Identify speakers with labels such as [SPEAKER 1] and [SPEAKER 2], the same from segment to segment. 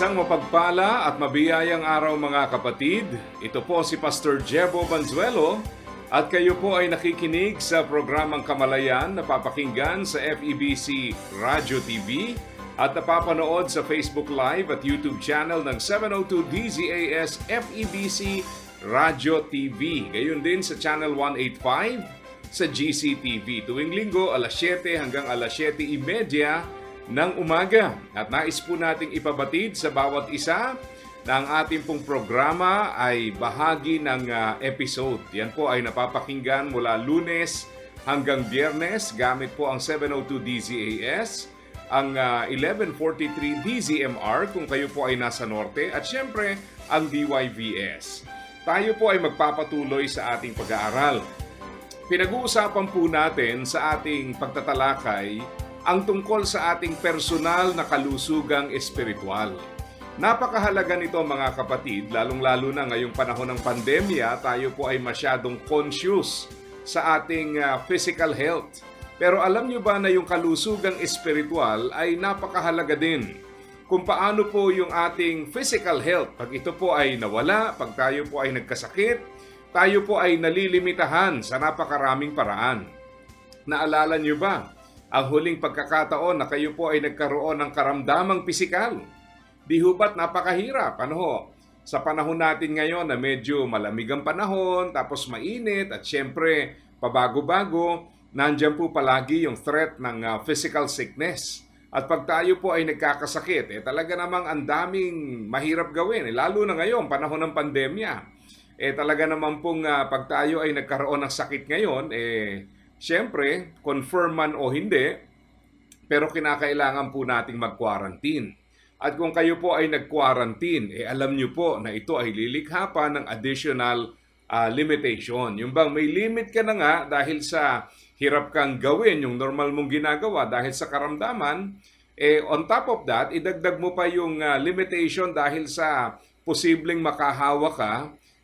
[SPEAKER 1] Isang mapagpala at mabiyayang araw mga kapatid. Ito po si Pastor Jebo Banzuelo at kayo po ay nakikinig sa programang Kamalayan na papakinggan sa FEBC Radio TV at napapanood sa Facebook Live at YouTube channel ng 702 DZAS FEBC Radio TV. Gayon din sa Channel 185 sa GCTV. Tuwing linggo, alas 7 hanggang alas 7.30 ng umaga. At nais po nating ipabatid sa bawat isa na ang ating pong programa ay bahagi ng uh, episode. Yan po ay napapakinggan mula lunes hanggang biyernes gamit po ang 702 DZAS, ang uh, 1143 DZMR kung kayo po ay nasa norte at syempre ang DYVS. Tayo po ay magpapatuloy sa ating pag-aaral. Pinag-uusapan po natin sa ating pagtatalakay ang tungkol sa ating personal na kalusugang espiritual. Napakahalaga nito mga kapatid, lalong-lalo na ngayong panahon ng pandemya, tayo po ay masyadong conscious sa ating uh, physical health. Pero alam nyo ba na yung kalusugang espiritual ay napakahalaga din kung paano po yung ating physical health. Pag ito po ay nawala, pag tayo po ay nagkasakit, tayo po ay nalilimitahan sa napakaraming paraan. Naalala nyo ba ang huling pagkakataon na kayo po ay nagkaroon ng karamdamang pisikal. Di hubat napakahirap. Ano ho? Sa panahon natin ngayon na medyo malamig ang panahon, tapos mainit, at syempre pabago-bago, nandyan po palagi yung threat ng uh, physical sickness. At pag tayo po ay nagkakasakit, eh talaga namang ang daming mahirap gawin. Eh, lalo na ngayon, panahon ng pandemya. Eh talaga naman pong uh, pag tayo ay nagkaroon ng sakit ngayon, eh Siyempre, confirm man o hindi, pero kinakailangan po nating mag-quarantine. At kung kayo po ay nag-quarantine, eh alam nyo po na ito ay lilikha pa ng additional uh, limitation. Yung bang may limit ka na nga dahil sa hirap kang gawin yung normal mong ginagawa dahil sa karamdaman, eh on top of that, idagdag mo pa yung uh, limitation dahil sa posibleng makahawa ka,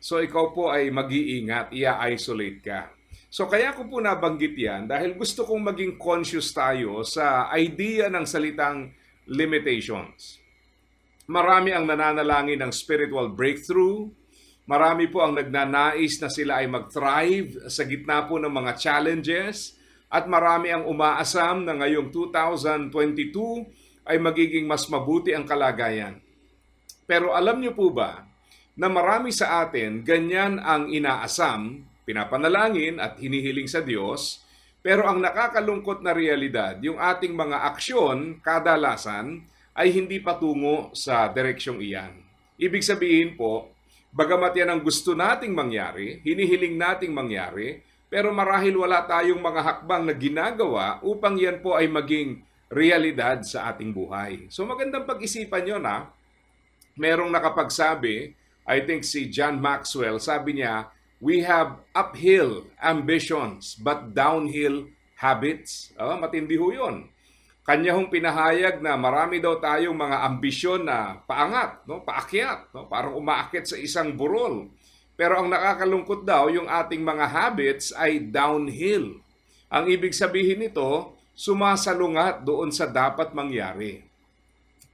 [SPEAKER 1] so ikaw po ay mag-iingat, i-isolate ka. So kaya ko po nabanggit yan dahil gusto kong maging conscious tayo sa idea ng salitang limitations. Marami ang nananalangin ng spiritual breakthrough. Marami po ang nagnanais na sila ay mag-thrive sa gitna po ng mga challenges. At marami ang umaasam na ngayong 2022 ay magiging mas mabuti ang kalagayan. Pero alam niyo po ba na marami sa atin ganyan ang inaasam pinapanalangin at hinihiling sa Diyos, pero ang nakakalungkot na realidad, yung ating mga aksyon kadalasan ay hindi patungo sa direksyong iyan. Ibig sabihin po, bagamat yan ang gusto nating mangyari, hinihiling nating mangyari, pero marahil wala tayong mga hakbang na ginagawa upang yan po ay maging realidad sa ating buhay. So magandang pag-isipan nyo na, merong nakapagsabi, I think si John Maxwell, sabi niya, we have uphill ambitions but downhill habits. Oh, matindi ho yun. Kanya hong pinahayag na marami daw tayong mga ambisyon na paangat, no? paakyat, no? parang umaakit sa isang burol. Pero ang nakakalungkot daw, yung ating mga habits ay downhill. Ang ibig sabihin nito, sumasalungat doon sa dapat mangyari.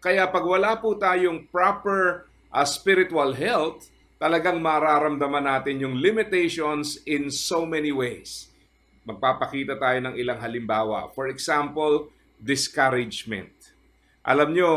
[SPEAKER 1] Kaya pag wala po tayong proper uh, spiritual health, talagang mararamdaman natin yung limitations in so many ways. Magpapakita tayo ng ilang halimbawa. For example, discouragement. Alam nyo,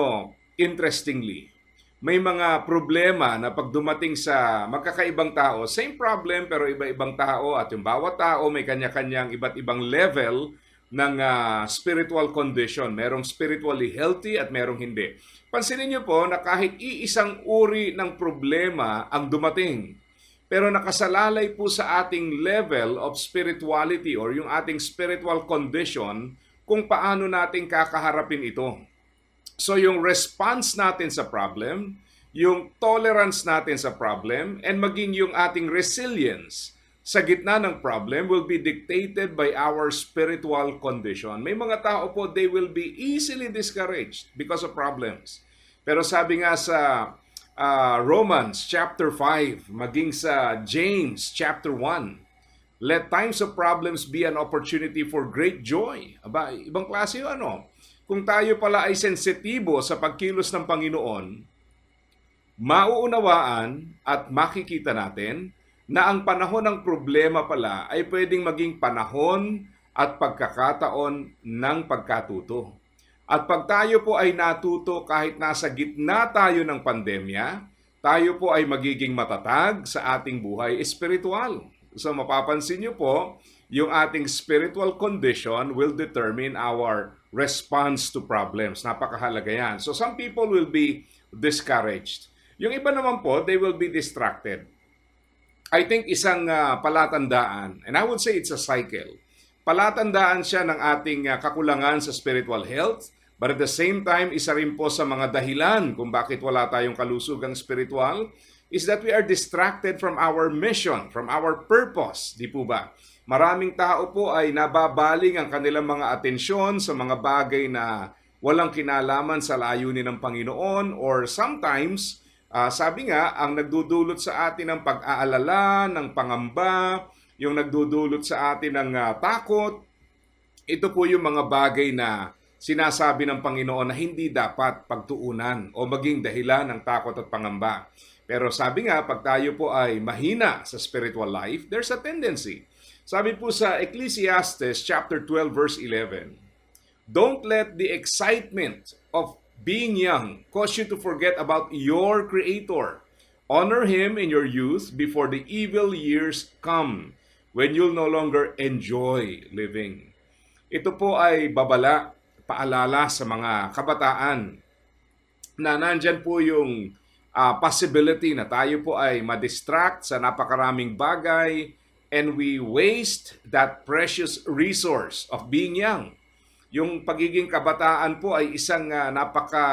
[SPEAKER 1] interestingly, may mga problema na pag dumating sa magkakaibang tao, same problem pero iba-ibang tao at yung bawat tao may kanya-kanyang iba't ibang level ng uh, spiritual condition. Merong spiritually healthy at merong hindi. Pansinin niyo po na kahit iisang uri ng problema ang dumating, pero nakasalalay po sa ating level of spirituality or yung ating spiritual condition, kung paano natin kakaharapin ito. So yung response natin sa problem, yung tolerance natin sa problem, and maging yung ating resilience sa gitna ng problem will be dictated by our spiritual condition. May mga tao po, they will be easily discouraged because of problems. Pero sabi nga sa uh, Romans chapter 5, maging sa James chapter 1, Let times of problems be an opportunity for great joy. Aba, ibang klase yun, ano? Kung tayo pala ay sensitibo sa pagkilos ng Panginoon, mauunawaan at makikita natin na ang panahon ng problema pala ay pwedeng maging panahon at pagkakataon ng pagkatuto. At pag tayo po ay natuto kahit nasa gitna tayo ng pandemya, tayo po ay magiging matatag sa ating buhay espiritual. So mapapansin niyo po, yung ating spiritual condition will determine our response to problems. Napakahalaga yan. So some people will be discouraged. Yung iba naman po, they will be distracted. I think isang uh, palatandaan, and I would say it's a cycle. Palatandaan siya ng ating uh, kakulangan sa spiritual health, but at the same time, isa rin po sa mga dahilan kung bakit wala tayong kalusugang spiritual, is that we are distracted from our mission, from our purpose, di po ba? Maraming tao po ay nababaling ang kanilang mga atensyon sa mga bagay na walang kinalaman sa layunin ng Panginoon or sometimes, uh, sabi nga, ang nagdudulot sa atin ng pag-aalala, ng pangamba, yung nagdudulot sa atin ng uh, takot, ito po yung mga bagay na sinasabi ng Panginoon na hindi dapat pagtuunan o maging dahilan ng takot at pangamba. Pero sabi nga, pag tayo po ay mahina sa spiritual life, there's a tendency. Sabi po sa Ecclesiastes chapter 12 verse 11, Don't let the excitement of being young cause you to forget about your Creator. Honor Him in your youth before the evil years come, when you'll no longer enjoy living. Ito po ay babala, paalala sa mga kabataan na nandyan po yung uh, possibility na tayo po ay madistract sa napakaraming bagay and we waste that precious resource of being young. Yung pagiging kabataan po ay isang uh, napaka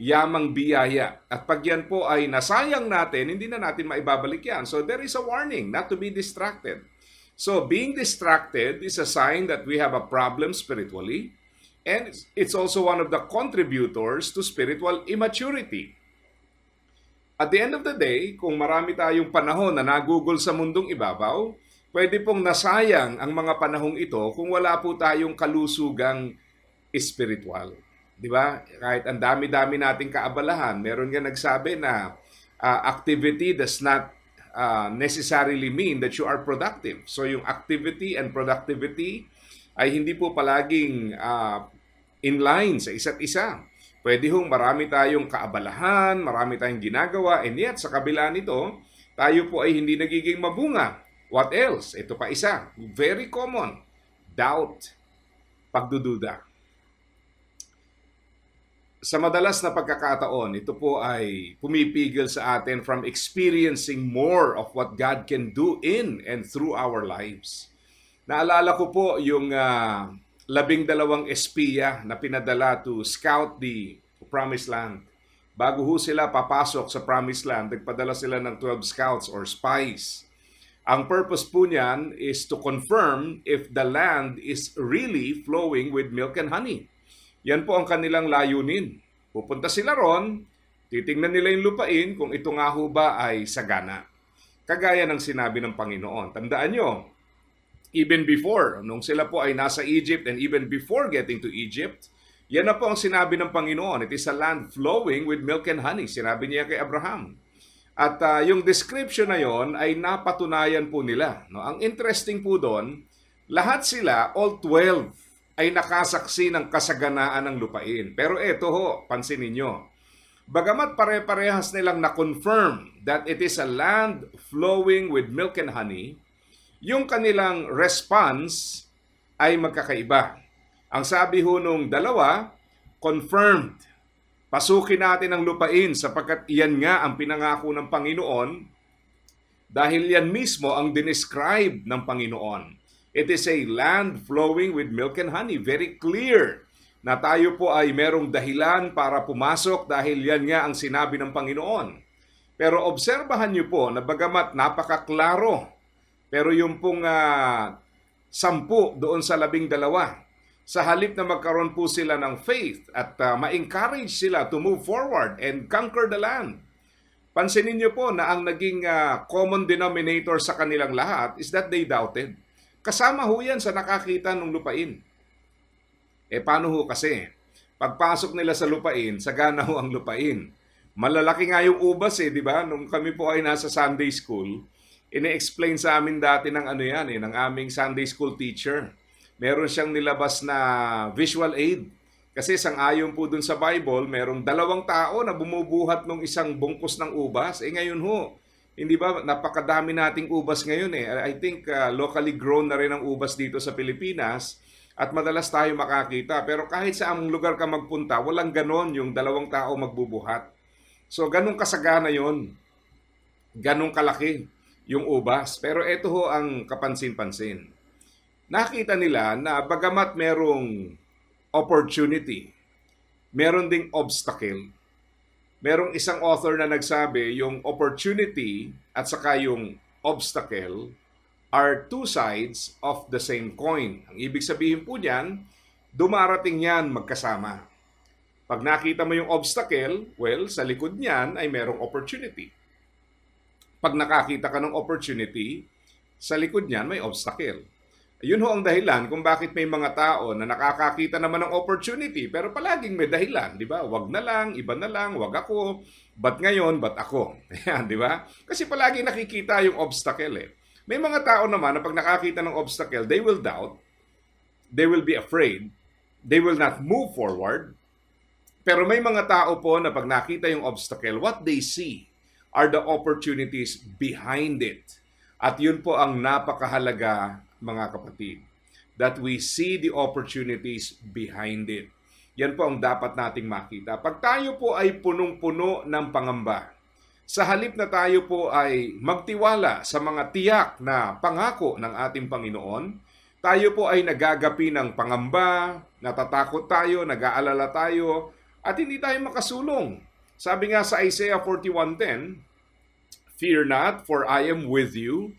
[SPEAKER 1] yamang biyaya. At pag yan po ay nasayang natin, hindi na natin maibabalik yan. So there is a warning not to be distracted. So being distracted is a sign that we have a problem spiritually. And it's also one of the contributors to spiritual immaturity. At the end of the day, kung marami tayong panahon na nagugol sa mundong ibabaw, pwede pong nasayang ang mga panahong ito kung wala po tayong kalusugang espiritual. Di ba? Kahit ang dami-dami nating kaabalahan, meron nga nagsabi na uh, activity does not uh, necessarily mean that you are productive. So yung activity and productivity ay hindi po palaging uh, in line sa isa't isa. Pwede hong marami tayong kaabalahan, marami tayong ginagawa, and yet sa kabila nito, tayo po ay hindi nagiging mabunga. What else? Ito pa isa, very common, doubt, pagdududa. Sa madalas na pagkakataon, ito po ay pumipigil sa atin from experiencing more of what God can do in and through our lives. Naalala ko po yung uh, labing dalawang espiya na pinadala to scout the Promised Land. Bago ho sila papasok sa Promised Land, nagpadala sila ng 12 scouts or spies. Ang purpose po niyan is to confirm if the land is really flowing with milk and honey. Yan po ang kanilang layunin. Pupunta sila ron, titingnan nila yung lupain kung ito nga ho ba ay sagana. Kagaya ng sinabi ng Panginoon. Tandaan nyo, even before, nung sila po ay nasa Egypt and even before getting to Egypt, yan na po ang sinabi ng Panginoon. It is a land flowing with milk and honey. Sinabi niya kay Abraham. At uh, yung description na yon ay napatunayan po nila. No? Ang interesting po doon, lahat sila, all 12, ay nakasaksi ng kasaganaan ng lupain. Pero eto ho, pansinin nyo. Bagamat pare-parehas nilang na-confirm that it is a land flowing with milk and honey, yung kanilang response ay magkakaiba. Ang sabi ho nung dalawa, confirmed. Pasukin natin ang lupain sapagkat iyan nga ang pinangako ng Panginoon dahil yan mismo ang dinescribe ng Panginoon. It is a land flowing with milk and honey. Very clear na tayo po ay merong dahilan para pumasok dahil yan nga ang sinabi ng Panginoon. Pero obserbahan niyo po na bagamat napakaklaro, pero yung pong ah, sampu doon sa labing dalawa, sa halip na magkaroon po sila ng faith at ah, ma-encourage sila to move forward and conquer the land. Pansinin niyo po na ang naging ah, common denominator sa kanilang lahat is that they doubted. Kasama ho yan sa nakakita ng lupain. Eh paano ho kasi? Pagpasok nila sa lupain, sagana ho ang lupain. Malalaki nga yung ubas eh, di ba? Nung kami po ay nasa Sunday school, ine-explain sa amin dati ng ano yan eh, ng aming Sunday school teacher. Meron siyang nilabas na visual aid. Kasi sang-ayon po dun sa Bible, merong dalawang tao na bumubuhat ng isang bungkus ng ubas. Eh ngayon ho, hindi ba napakadami nating ubas ngayon eh. I think uh, locally grown na rin ang ubas dito sa Pilipinas at madalas tayo makakita. Pero kahit sa among lugar ka magpunta, walang ganon yung dalawang tao magbubuhat. So ganun kasagana yon Ganun kalaki yung ubas. Pero ito ho ang kapansin-pansin. Nakita nila na bagamat merong opportunity, meron ding obstacle merong isang author na nagsabi yung opportunity at saka yung obstacle are two sides of the same coin. Ang ibig sabihin po niyan, dumarating yan magkasama. Pag nakita mo yung obstacle, well, sa likod niyan ay merong opportunity. Pag nakakita ka ng opportunity, sa likod niyan may obstacle. Yun ho ang dahilan kung bakit may mga tao na nakakakita naman ng opportunity pero palaging may dahilan, di ba? Wag na lang, iba na lang, wag ako, ba't ngayon, ba't ako? Ayan, di ba? Kasi palagi nakikita yung obstacle eh. May mga tao naman na pag nakakita ng obstacle, they will doubt, they will be afraid, they will not move forward. Pero may mga tao po na pag nakita yung obstacle, what they see are the opportunities behind it. At yun po ang napakahalaga mga kapatid, that we see the opportunities behind it. Yan po ang dapat nating makita. Pag tayo po ay punong-puno ng pangamba, sa halip na tayo po ay magtiwala sa mga tiyak na pangako ng ating Panginoon, tayo po ay nagagapi ng pangamba, natatakot tayo, nag-aalala tayo, at hindi tayo makasulong. Sabi nga sa Isaiah 41.10, Fear not, for I am with you.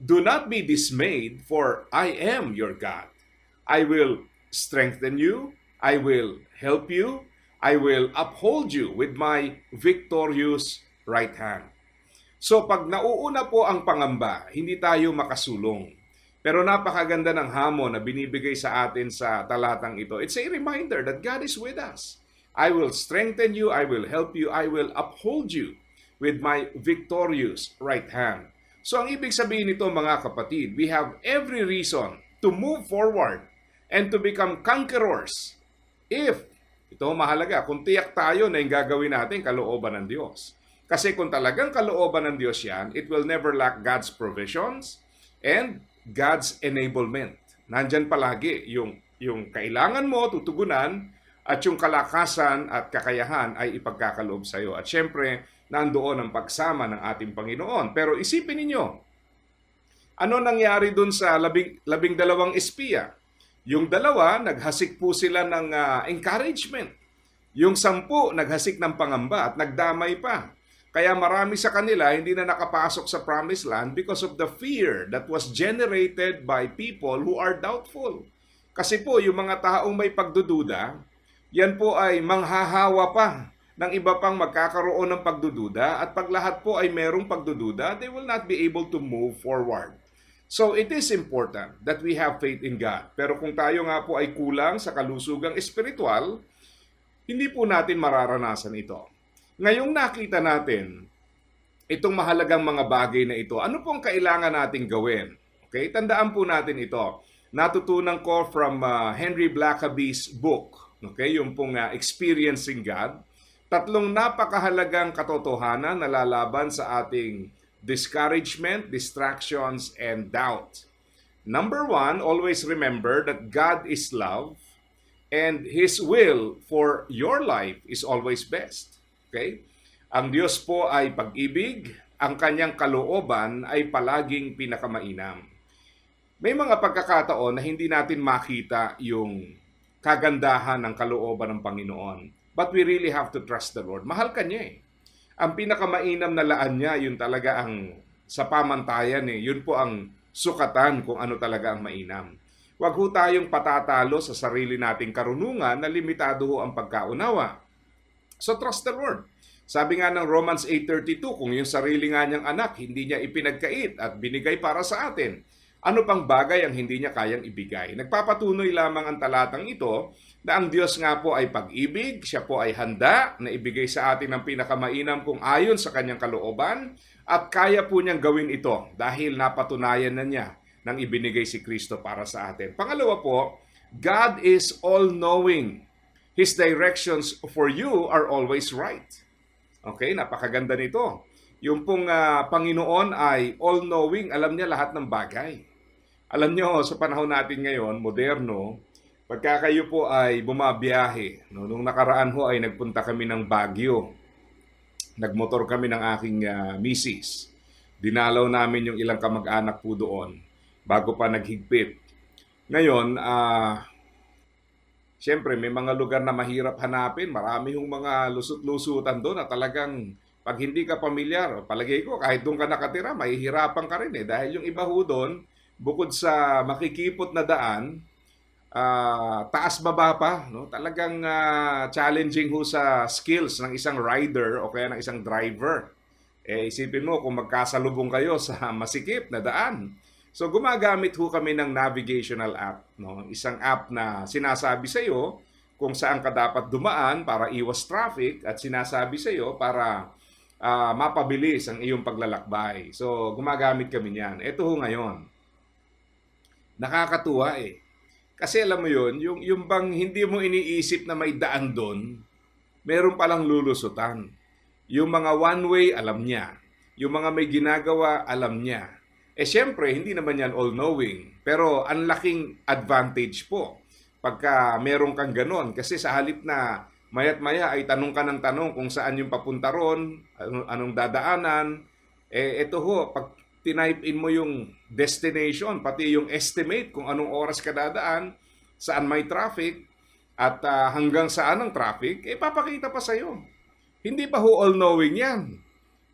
[SPEAKER 1] Do not be dismayed, for I am your God. I will strengthen you, I will help you, I will uphold you with my victorious right hand. So pag nauuna po ang pangamba, hindi tayo makasulong. Pero napakaganda ng hamon na binibigay sa atin sa talatang ito. It's a reminder that God is with us. I will strengthen you, I will help you, I will uphold you with my victorious right hand. So ang ibig sabihin nito mga kapatid, we have every reason to move forward and to become conquerors if, ito mahalaga, kung tiyak tayo na yung gagawin natin kalooban ng Diyos. Kasi kung talagang kalooban ng Diyos yan, it will never lack God's provisions and God's enablement. Nandyan palagi yung, yung kailangan mo, tutugunan, at yung kalakasan at kakayahan ay ipagkakaloob sa iyo. At syempre, nandoon ang pagsama ng ating Panginoon. Pero isipin ninyo, ano nangyari dun sa labing, labing dalawang espiya? Yung dalawa, naghasik po sila ng uh, encouragement. Yung sampu, naghasik ng pangamba at nagdamay pa. Kaya marami sa kanila hindi na nakapasok sa promised land because of the fear that was generated by people who are doubtful. Kasi po, yung mga taong may pagdududa, yan po ay manghahawa pa ng iba pang magkakaroon ng pagdududa at pag lahat po ay merong pagdududa, they will not be able to move forward. So it is important that we have faith in God. Pero kung tayo nga po ay kulang sa kalusugang espiritual, hindi po natin mararanasan ito. Ngayong nakita natin itong mahalagang mga bagay na ito, ano pong kailangan nating gawin? Okay, tandaan po natin ito. Natutunan ko from uh, Henry Blackaby's book, okay, yung pong uh, Experiencing God tatlong napakahalagang katotohanan na lalaban sa ating discouragement, distractions, and doubt. Number one, always remember that God is love and His will for your life is always best. Okay? Ang Diyos po ay pag-ibig, ang kanyang kalooban ay palaging pinakamainam. may mga pagkakataon na hindi natin makita yung kagandahan ng kalooban ng Panginoon. But we really have to trust the Lord. Mahal ka niya eh. Ang pinakamainam na laan niya, yun talaga ang sa pamantayan eh. Yun po ang sukatan kung ano talaga ang mainam. Huwag ho tayong patatalo sa sarili nating karunungan na limitado ho ang pagkaunawa. So trust the Lord. Sabi nga ng Romans 8.32, kung yung sarili nga niyang anak, hindi niya ipinagkait at binigay para sa atin, ano pang bagay ang hindi niya kayang ibigay? Nagpapatunoy lamang ang talatang ito na ang Diyos nga po ay pag-ibig, siya po ay handa na ibigay sa atin ang pinakamainam kung ayon sa kanyang kalooban at kaya po niyang gawin ito dahil napatunayan na niya nang ibinigay si Kristo para sa atin. Pangalawa po, God is all-knowing. His directions for you are always right. Okay, napakaganda nito. Yung pong ah, Panginoon ay all-knowing, alam niya lahat ng bagay. Alam niyo, sa panahon natin ngayon, moderno, pagka kayo po ay bumabiyahe, no, nung nakaraan ho ay nagpunta kami ng Baguio. Nagmotor kami ng aking ah, misis. Dinalaw namin yung ilang kamag-anak po doon bago pa naghigpit. Ngayon, ah Siyempre, may mga lugar na mahirap hanapin. Marami yung mga lusot-lusutan doon na talagang pag hindi ka pamilyar, palagay ko, kahit doon ka nakatira, mahihirapan ka rin eh. Dahil yung iba ho doon, bukod sa makikipot na daan, ah, taas-baba pa, no? talagang ah, challenging ho sa skills ng isang rider o kaya ng isang driver. Eh, isipin mo kung magkasalubong kayo sa masikip na daan. So gumagamit ho kami ng navigational app, no? Isang app na sinasabi sa iyo kung saan ka dapat dumaan para iwas traffic at sinasabi sa iyo para ah, mapabilis ang iyong paglalakbay. So gumagamit kami niyan. Ito ho ngayon. Nakakatuwa eh. Kasi alam mo yun, yung, yung bang hindi mo iniisip na may daan doon, meron palang lulusutan. Yung mga one-way, alam niya. Yung mga may ginagawa, alam niya. Eh siyempre, hindi naman yan all-knowing. Pero ang laking advantage po pagka meron kang ganon. Kasi sa halip na mayat maya ay tanong ka ng tanong kung saan yung papunta ron, anong, anong dadaanan, eh ito ho, pag tinype in mo yung destination, pati yung estimate kung anong oras ka dadaan, saan may traffic, at ah, hanggang saan ang traffic, eh papakita pa sa'yo. Hindi ba ho all-knowing yan?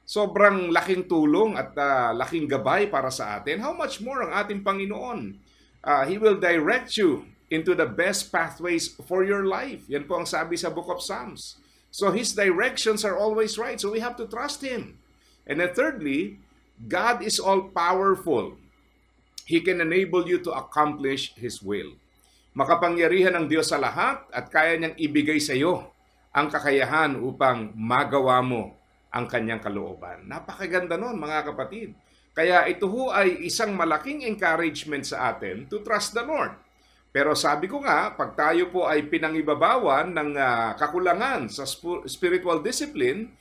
[SPEAKER 1] sobrang laking tulong at ah, laking gabay para sa atin, how much more ang ating Panginoon? Ah, he will direct you into the best pathways for your life. Yan po ang sabi sa Book of Psalms. So His directions are always right. So we have to trust Him. And then thirdly, God is all-powerful. He can enable you to accomplish His will. Makapangyarihan ng Diyos sa lahat at kaya niyang ibigay sa iyo ang kakayahan upang magawa mo ang kanyang kalooban. Napakaganda nun mga kapatid. Kaya ito ho ay isang malaking encouragement sa atin to trust the Lord. Pero sabi ko nga, pag tayo po ay pinangibabawan ng ah, kakulangan sa spiritual discipline,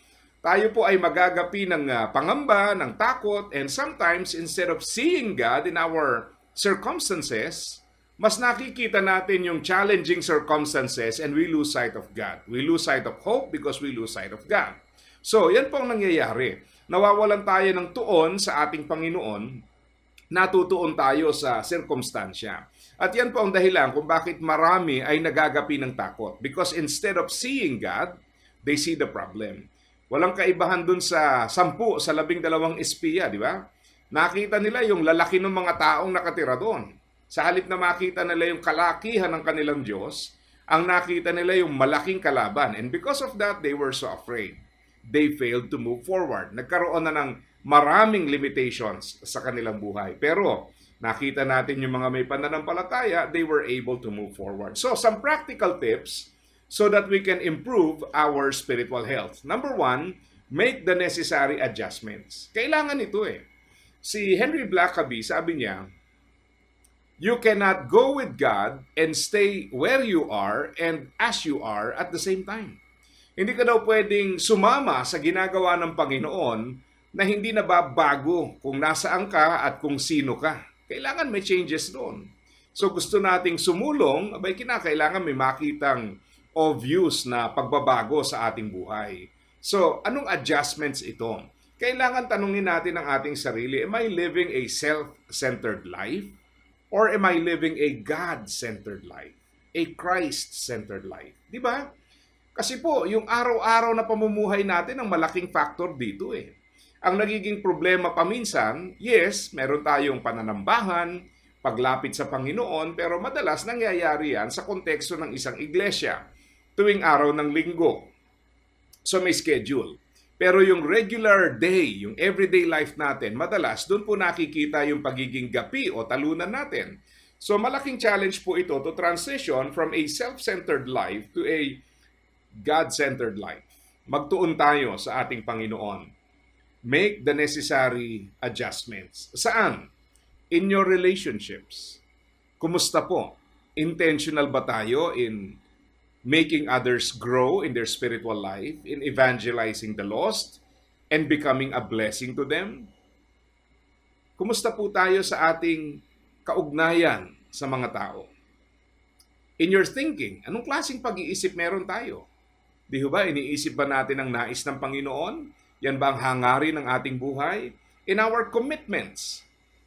[SPEAKER 1] tayo po ay magagapi ng ah, pangamba, ng takot, and sometimes instead of seeing God in our circumstances, mas nakikita natin yung challenging circumstances and we lose sight of God. We lose sight of hope because we lose sight of God. So, yan po ang nangyayari. Nawawalan tayo ng tuon sa ating Panginoon, natutuon tayo sa sirkumstansya. At yan po ang dahilan kung bakit marami ay nagagapi ng takot. Because instead of seeing God, they see the problem. Walang kaibahan dun sa sampu, sa labing dalawang espiya, di ba? Nakita nila yung lalaki ng mga taong nakatira doon. Sa halip na makita nila yung kalakihan ng kanilang Diyos, ang nakita nila yung malaking kalaban. And because of that, they were so afraid they failed to move forward. Nagkaroon na ng maraming limitations sa kanilang buhay. Pero nakita natin yung mga may pananampalataya, they were able to move forward. So, some practical tips so that we can improve our spiritual health. Number one, make the necessary adjustments. Kailangan ito eh. Si Henry Blackaby, sabi niya, you cannot go with God and stay where you are and as you are at the same time. Hindi ka daw pwedeng sumama sa ginagawa ng Panginoon na hindi nababago kung nasaan ka at kung sino ka. Kailangan may changes doon. So gusto nating sumulong, abay kinakailangan may makitang obvious na pagbabago sa ating buhay. So, anong adjustments ito? Kailangan tanungin natin ang ating sarili, am I living a self-centered life? Or am I living a God-centered life? A Christ-centered life? Di ba? Kasi po, yung araw-araw na pamumuhay natin ang malaking factor dito eh. Ang nagiging problema paminsan, yes, meron tayong pananambahan, paglapit sa Panginoon, pero madalas nangyayari yan sa konteksto ng isang iglesia tuwing araw ng linggo. So may schedule. Pero yung regular day, yung everyday life natin, madalas doon po nakikita yung pagiging gapi o talunan natin. So malaking challenge po ito to transition from a self-centered life to a God-centered life. Magtuon tayo sa ating Panginoon. Make the necessary adjustments. Saan? In your relationships. Kumusta po? Intentional ba tayo in making others grow in their spiritual life, in evangelizing the lost, and becoming a blessing to them? Kumusta po tayo sa ating kaugnayan sa mga tao? In your thinking, anong klaseng pag-iisip meron tayo? Di ba, iniisip ba natin ang nais ng Panginoon? Yan ba ang hangarin ng ating buhay? In our commitments.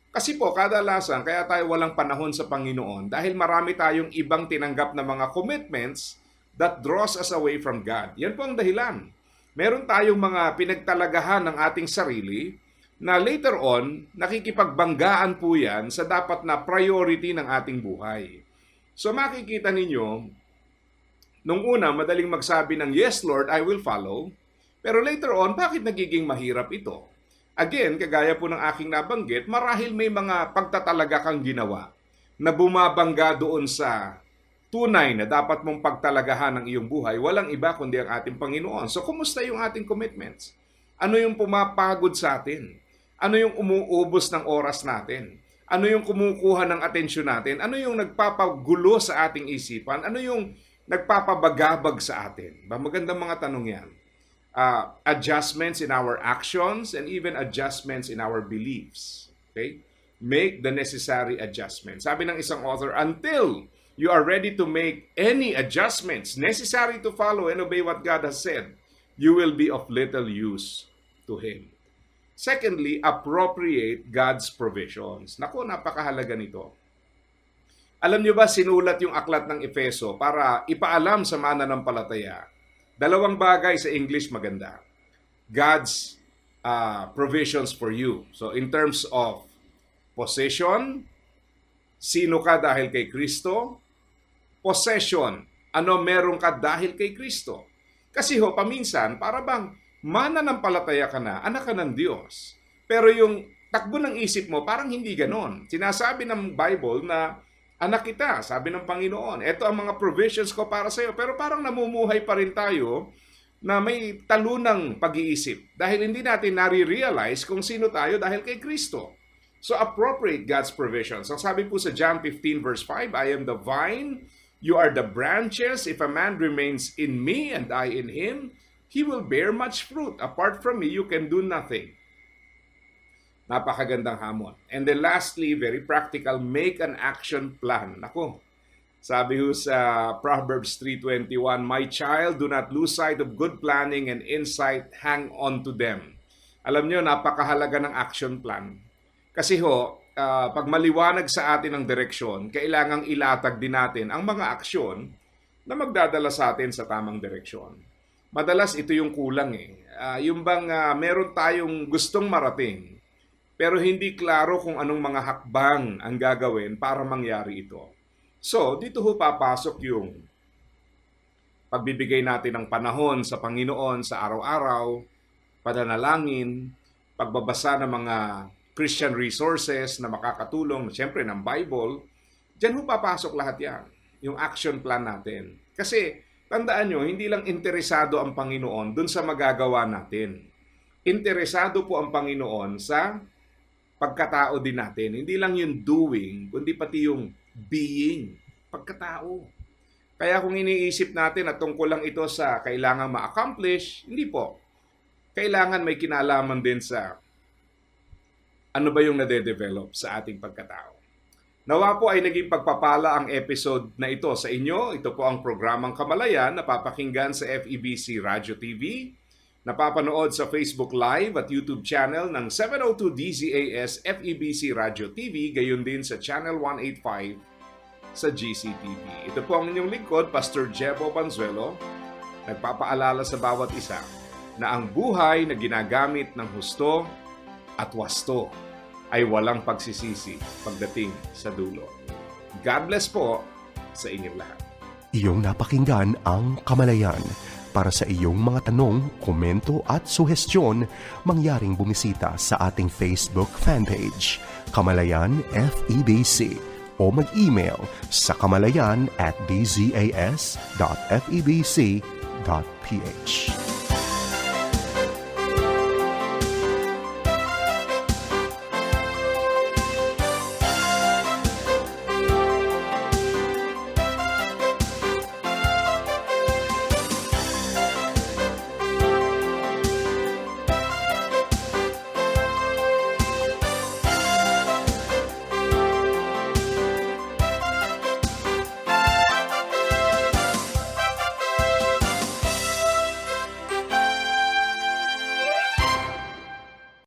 [SPEAKER 1] Kasi po, kadalasan, kaya tayo walang panahon sa Panginoon dahil marami tayong ibang tinanggap na mga commitments that draws us away from God. Yan po ang dahilan. Meron tayong mga pinagtalagahan ng ating sarili na later on, nakikipagbanggaan po yan sa dapat na priority ng ating buhay. So makikita ninyo, nung una, madaling magsabi ng, Yes Lord, I will follow. Pero later on, bakit nagiging mahirap ito? Again, kagaya po ng aking nabanggit, marahil may mga pagtatalaga kang ginawa na bumabangga doon sa tunay na dapat mong pagtalagahan ng iyong buhay, walang iba kundi ang ating Panginoon. So, kumusta yung ating commitments? Ano yung pumapagod sa atin? Ano yung umuubos ng oras natin? Ano yung kumukuha ng atensyon natin? Ano yung nagpapagulo sa ating isipan? Ano yung nagpapabagabag sa atin? Ba magandang mga tanong yan. Uh, adjustments in our actions and even adjustments in our beliefs. Okay? Make the necessary adjustments. Sabi ng isang author, until you are ready to make any adjustments necessary to follow and obey what God has said, you will be of little use to Him. Secondly, appropriate God's provisions. Nako, napakahalaga nito. Alam niyo ba, sinulat yung aklat ng Efeso para ipaalam sa mananampalataya. Dalawang bagay sa English maganda. God's uh, provisions for you. So in terms of possession, sino ka dahil kay Kristo? Possession, ano meron ka dahil kay Kristo? Kasi ho, paminsan, para bang mananampalataya ka na, anak ka ng Diyos. Pero yung takbo ng isip mo, parang hindi ganon. Sinasabi ng Bible na anak kita, sabi ng Panginoon. Ito ang mga provisions ko para sa iyo. Pero parang namumuhay pa rin tayo na may talunang pag-iisip dahil hindi natin nare-realize kung sino tayo dahil kay Kristo. So appropriate God's provisions. Ang sabi po sa John 15 verse 5, I am the vine, you are the branches. If a man remains in me and I in him, he will bear much fruit. Apart from me, you can do nothing. Napakagandang hamon. And then lastly, very practical, make an action plan. Ako, sabi ho sa Proverbs 3.21, My child, do not lose sight of good planning and insight, hang on to them. Alam nyo, napakahalaga ng action plan. Kasi ho, uh, pag maliwanag sa atin ang direksyon, kailangang ilatag din natin ang mga aksyon na magdadala sa atin sa tamang direksyon. Madalas ito yung kulang eh. Uh, yung bang uh, meron tayong gustong marating, pero hindi klaro kung anong mga hakbang ang gagawin para mangyari ito. So, dito ho papasok yung pagbibigay natin ng panahon sa Panginoon sa araw-araw, pananalangin, pagbabasa ng mga Christian resources na makakatulong, siyempre ng Bible, dyan ho papasok lahat yan, yung action plan natin. Kasi, tandaan nyo, hindi lang interesado ang Panginoon dun sa magagawa natin. Interesado po ang Panginoon sa pagkatao din natin. Hindi lang yung doing, kundi pati yung being, pagkatao. Kaya kung iniisip natin at tungkol lang ito sa kailangan ma-accomplish, hindi po. Kailangan may kinalaman din sa ano ba yung nade-develop sa ating pagkatao. Nawa po ay naging pagpapala ang episode na ito sa inyo. Ito po ang programang Kamalayan na papakinggan sa FEBC Radio TV. Napapanood sa Facebook Live at YouTube channel ng 702 DZAS FEBC Radio TV, gayon din sa Channel 185 sa GCTV. Ito po ang inyong lingkod, Pastor Jebo Banzuelo, nagpapaalala sa bawat isa na ang buhay na ginagamit ng husto at wasto ay walang pagsisisi pagdating sa dulo. God bless po sa inyong lahat.
[SPEAKER 2] Iyong napakinggan ang Kamalayan. Para sa iyong mga tanong, komento at suhestyon, mangyaring bumisita sa ating Facebook fanpage, Kamalayan FEBC o mag-email sa kamalayan at dzas.febc.ph.